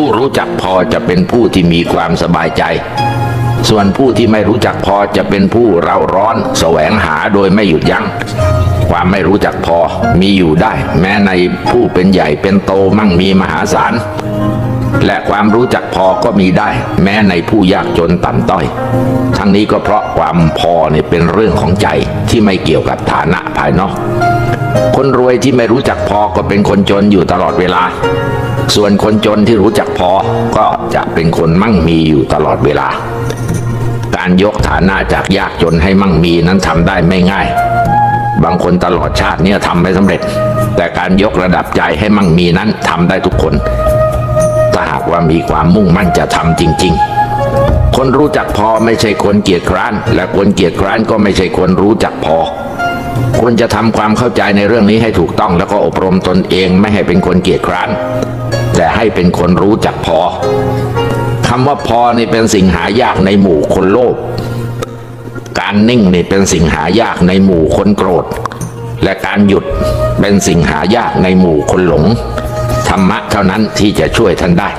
ผู้รู้จักพอจะเป็นผู้ที่มีความสบายใจ ส่วนผู้ที่ไม่รู้จักพอจะเป็นผู้เร่าร้อน แสวงหาโดยไม่หยุดยัง้งความไม่รู้จักพอมีอยู่ได้ แม้ในผู้เป็นใหญ่เป็นโตมั่งมีมหาศาลและความรู้จักพอก็มีได้ แม้ในผู้ยากจนต่ำต้อย ทั้งนี้ก็เพราะความพอเนี่ยเป็นเรื่องของใจที่ไม่เกี่ยวกับฐานะภายนอก ที่ไม่รู้จักพอก็เป็นคนจนอยู่ตลอดเวลา ส่วนคนจนที่รู้จักพอก็จะเป็นคนมั่งมีอยู่ตลอดเวลา การยกฐานะจากยากจนให้มั่งมีนั้นทำได้ไม่ง่าย บางคนตลอดชาติเนี่ยทำไม่สำเร็จ แต่การยกระดับใจให้มั่งมีนั้นทำได้ทุกคน ถ้าหากว่ามีความมุ่งมั่นจะทำจริง ๆคนรู้จักพอไม่ใช่คนเกียจคร้าน และคนเกียจคร้านก็ไม่ใช่คนรู้จักพอ ควรจะทำความเข้าใจในเรื่องนี้ให้ถูกต้องแล้วก็อบรมตนเองไม่ให้เป็นคนเกียจคร้าน แต่ให้เป็นคนรู้จักพอคำว่าพอนี่เป็นสิ่งหายากในหมู่คนโลภการนิ่งนี่เป็นสิ่งหายากในหมู่คนโกรธ และการหยุดเป็นสิ่งหายากในหมู่คนหลง ธรรมะเท่านั้นที่จะช่วยท่านได้